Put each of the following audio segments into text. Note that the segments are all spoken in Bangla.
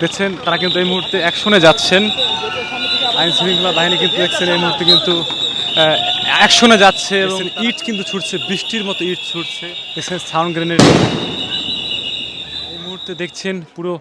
দেখছেন তারা কিন্তু এই মুহূর্তে অ্যাকশনে যাচ্ছেন। আইন শৃঙ্খলা বাহিনী কিন্তু দেখছেন, এই মুহূর্তে কিন্তু অ্যাকশনে যাচ্ছে এবং ইট কিন্তু ছুটছে, বৃষ্টির মতো ইট ছুটছে। দেখছেন, সাউন্ড গ্রেনেড। এই মুহূর্তে দেখছেন, পুরো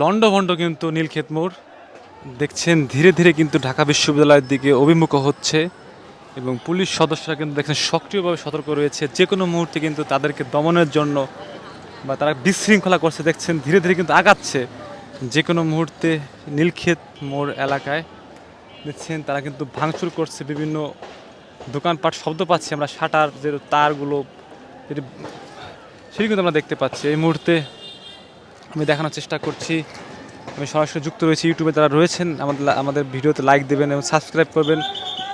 লন্ডভন্ড কিন্তু নীলক্ষেত মোড়। দেখছেন, ধীরে ধীরে কিন্তু ঢাকা বিশ্ববিদ্যালয়ের দিকে অভিমুখ হচ্ছে এবং পুলিশ সদস্যরা কিন্তু দেখছেন, সক্রিয়ভাবে সতর্ক রয়েছে। যে কোনো মুহূর্তে কিন্তু তাদেরকে দমনের জন্য বা তারা বিশৃঙ্খলা করছে, দেখছেন, ধীরে ধীরে কিন্তু আগাচ্ছে। যে কোনো মুহূর্তে নীলক্ষেত মোড় এলাকায়, দেখছেন তারা কিন্তু ভাঙচুর করছে, বিভিন্ন দোকানপাট শব্দ পাচ্ছি আমরা, শাটার যে তারগুলো, যেটি সেটি কিন্তু আমরা দেখতে পাচ্ছি। এই মুহূর্তে আমি দেখানোর চেষ্টা করছি। আমি সরাসরি যুক্ত রয়েছি ইউটিউবে, যারা রয়েছেন, আমাদের আমাদের ভিডিওতে লাইক দেবেন এবং সাবস্ক্রাইব করবেন।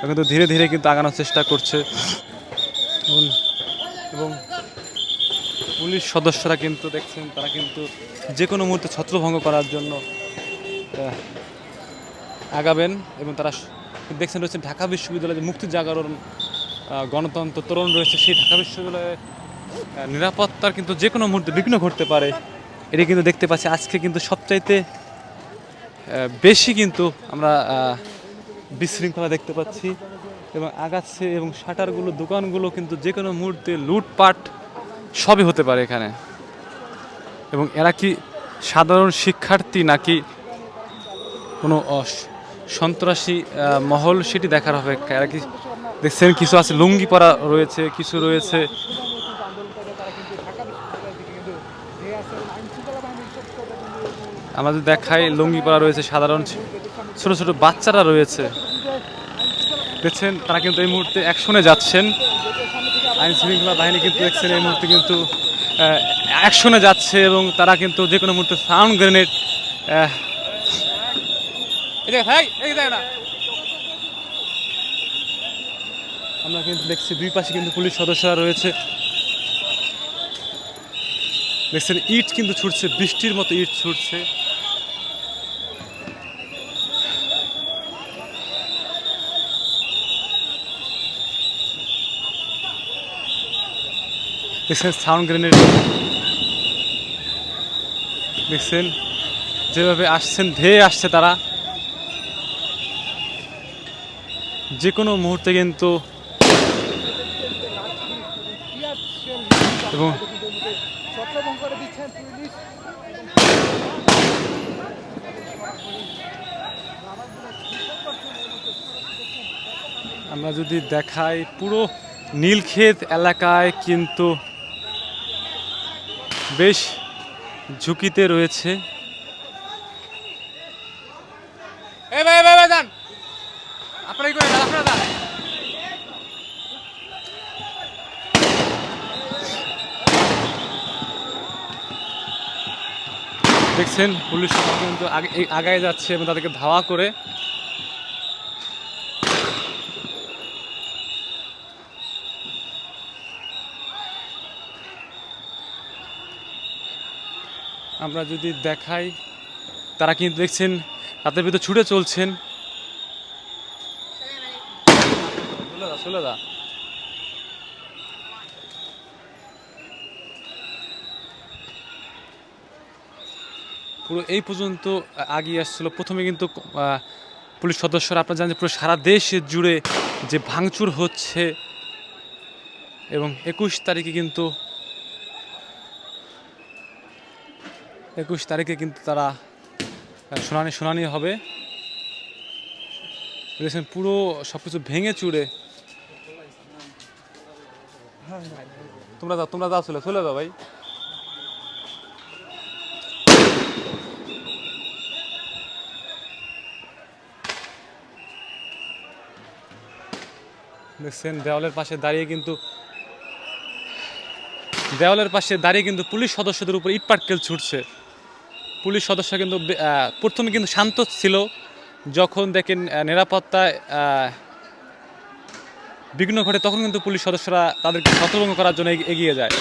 কিন্তু ধীরে ধীরে কিন্তু আগানোর চেষ্টা করছে। এবং এবং পুলিশ সদস্যরা কিন্তু দেখছেন, তারা কিন্তু যে কোনো মুহূর্তে ছত্রভঙ্গ করার জন্য আগাবেন এবং তারা দেখছেন রয়েছে ঢাকা বিশ্ববিদ্যালয়ে যে মুক্তি জাগরণ গণতন্ত্র তরুণ রয়েছে, সেই ঢাকা বিশ্ববিদ্যালয়ে নিরাপত্তার কিন্তু যে কোনো মুহূর্তে বিঘ্ন ঘটতে পারে। এটি কিন্তু দেখতে পাচ্ছি। আজকে কিন্তু সবচাইতে বেশি কিন্তু আমরা বিশৃঙ্খলা দেখতে পাচ্ছি এবং আগাচ্ছে এবং শাটারগুলো, দোকানগুলো কিন্তু যে কোনো মুহূর্তে লুটপাট সবই হতে পারে এখানে। এবং এরা কি সাধারণ শিক্ষার্থী নাকি কোনো সন্ত্রাসী মহল? সেটি দেখার হবে। এরা কি দেখছেন কিছু আছে? লুঙ্গি পরা রয়েছে, কিছু রয়েছে। আমাদের দেখায় লুঙ্গি পরা রয়েছে সাধারণ ছোট ছোট বাচ্চারা রয়েছে। দেখছেন, তারা কিন্তু এই মুহূর্তে অ্যাকশনে যাচ্ছেন। আইন শৃঙ্খলা বাহিনী কিন্তু দেখছেন এই মুহূর্তে কিন্তু অ্যাকশনে যাচ্ছে এবং তারা কিন্তু যে কোনো মুহূর্তে সাউন্ড গ্রেনেড আমরা কিন্তু দেখছি দুই পাশে কিন্তু পুলিশ সদস্যরা রয়েছে। দেখছেন, ইট কিন্তু ছুটছে, বৃষ্টির মতো ইট ছুটছে। দেখছেন, সাউন্ড গ্রেনেড দেখছেন, যেভাবে আসছেন, ধেয়ে আসছে তারা। যে কোনো মুহূর্তে কিন্তু এবং আমরা যদি দেখাই পুরো নীলক্ষেত এলাকায় কিন্তু বেশ ঝুঁকিতে রয়েছে। দেখছেন পুলিশ কিন্তু আগে আগায় যাচ্ছে এবং তাদেরকে ধাওয়া করে আমরা যদি দেখাই, তারা কিন্তু দেখছেন, তাদের ভিতরে ছুটে চলছেন। চলে যা পুরো এই পর্যন্ত আগিয়ে আসছিল। প্রথমে কিন্তু পুলিশ সদস্যরা আপনারা জানেন পুরো সারা দেশ জুড়ে যে ভাঙচুর হচ্ছে। এবং একুশ তারিখে কিন্তু একুশ তারিখে কিন্তু তারা শুনানি শুনানি হবে। দেখছেন, পুরো সব কিছু ভেঙে চুড়ে। তোমরা যাও তোমরা যাও চলে চলে যাও ভাই। দেখছেন, দেওয়ালের পাশে দাঁড়িয়ে কিন্তু, দেওয়ালের পাশে দাঁড়িয়ে কিন্তু পুলিশ সদস্যদের উপর ইট পাটকেল ছুটছে। পুলিশ সদস্য কিন্তু প্রথমে কিন্তু শান্ত ছিল। যখন দেখেন নিরাপত্তায় বিঘ্ন ঘটে, তখন কিন্তু পুলিশ সদস্যরা তাদেরকে সতর্ক করার জন্য এগিয়ে যায়।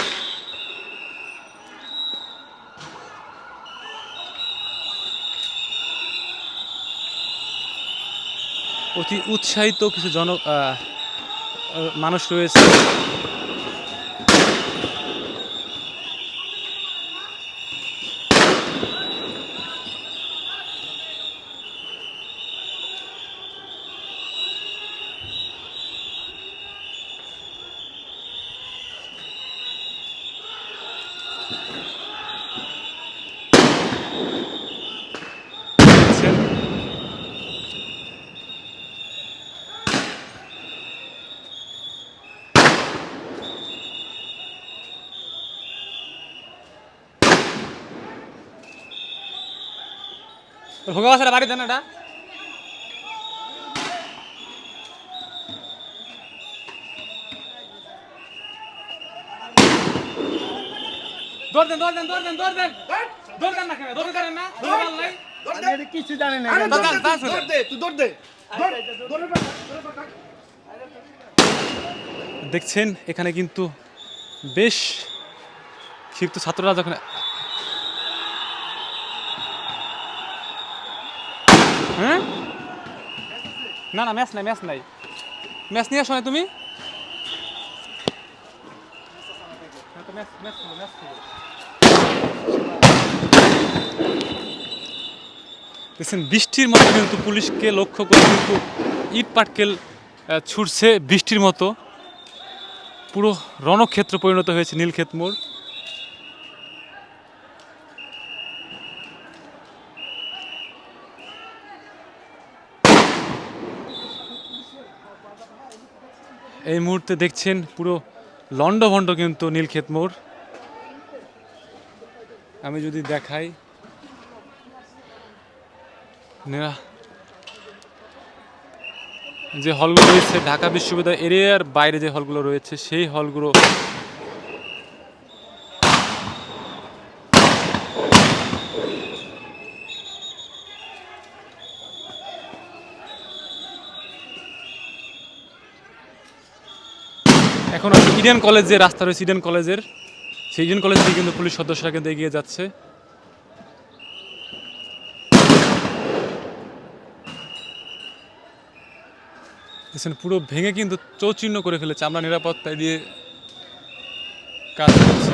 অতি উৎসাহিত কিছু জন মানুষ রয়েছে। ভোগা বাসাটা বাড়ি দেন এটা। দৌড় দেন দৌড় দেন দৌড় দেন দৌড় দেন। দৌড় দেন না কেন? দৌড় দেন না? দৌড় দেন নাই কিছু জানি না। দৌড়, দৌড়, দৌড়, দৌড় দে তুই দৌড় দে। দৌড়, দৌড়ে পড়, দৌড়ে পড়, থাক। দেখছেন এখানে কিন্তু বেশ ক্ষিপ্ত ছাত্ররা যখন না না, ম্যাচ নাই ম্যাচ নাই। ম্যাচ নিয়ে আসো না তুমি? হ্যাঁ। দেখছেন, বৃষ্টির মতো কিন্তু পুলিশকে লক্ষ্য করে কিন্তু ইট পাটকেল ছুটছে বৃষ্টির মতো। পুরো রণক্ষেত্র পরিণত হয়েছে নীলক্ষেত মোড়। এই মুহূর্তে দেখছেন পুরো লন্ডভন্ড কিন্তু নীলক্ষেত মোড়। আমি যদি দেখাই যে হলগুলো রয়েছে, ঢাকা বিশ্ববিদ্যালয় এরিয়ার বাইরে যে হলগুলো রয়েছে, সেই হলগুলো এখন ইডেন কলেজ যে রাস্তা রয়েছে ইডেন কলেজের সেই ইডেন কলেজ থেকে কিন্তু পুলিশ সদস্যরা কিন্তু এগিয়ে যাচ্ছে। দেখছেন, পুরো ভেঙে কিন্তু চৌচিহ্ন করে ফেলেছে। আমরা নিরাপত্তায় দিয়ে কাজ করছি।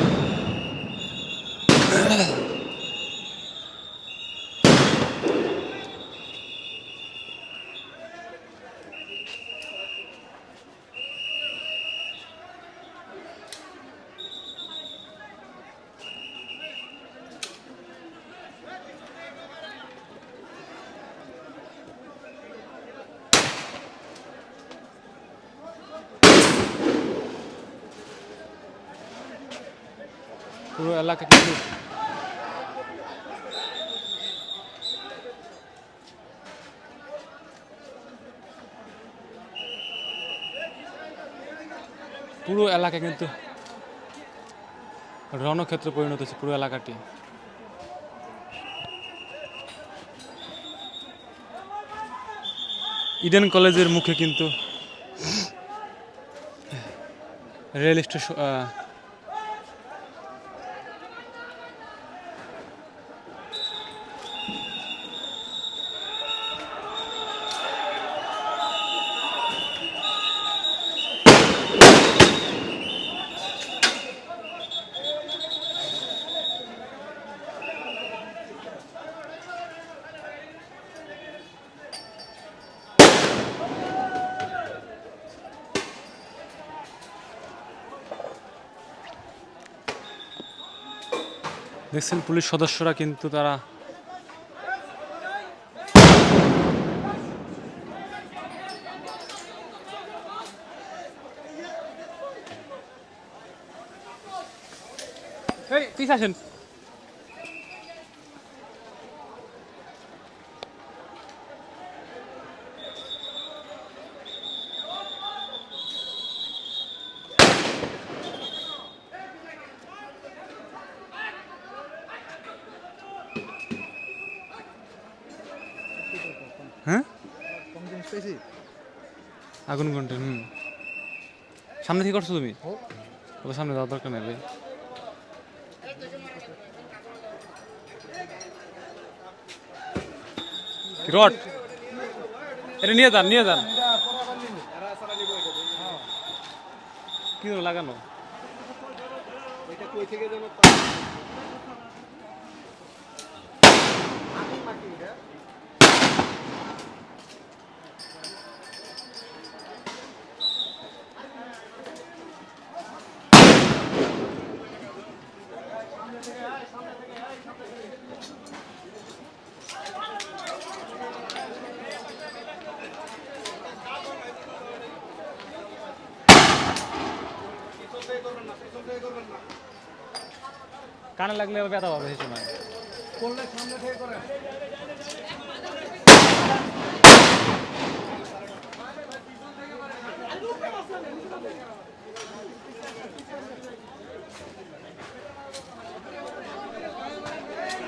পুরো এলাকা কিন্তু পুরো এলাকা কিন্তু রণক্ষেত্র পরিণত হচ্ছে পুরো এলাকাটি। ইডেন কলেজের মুখে কিন্তু রেল স্টেশন দেখছেন পুলিশ সদস্যরা কিন্তু তারা এই পিস আসেন। আগুন ঘণ্টা হুম। সামনে থেকে করছ তুমি? ও। সামনে যাওয়ার দরকার নেই ভাই। রড এটা নিয়ে যান নিয়ে যান। কি লাগানো? কানে লাগলে ব্যথা পাবে সেই সময়।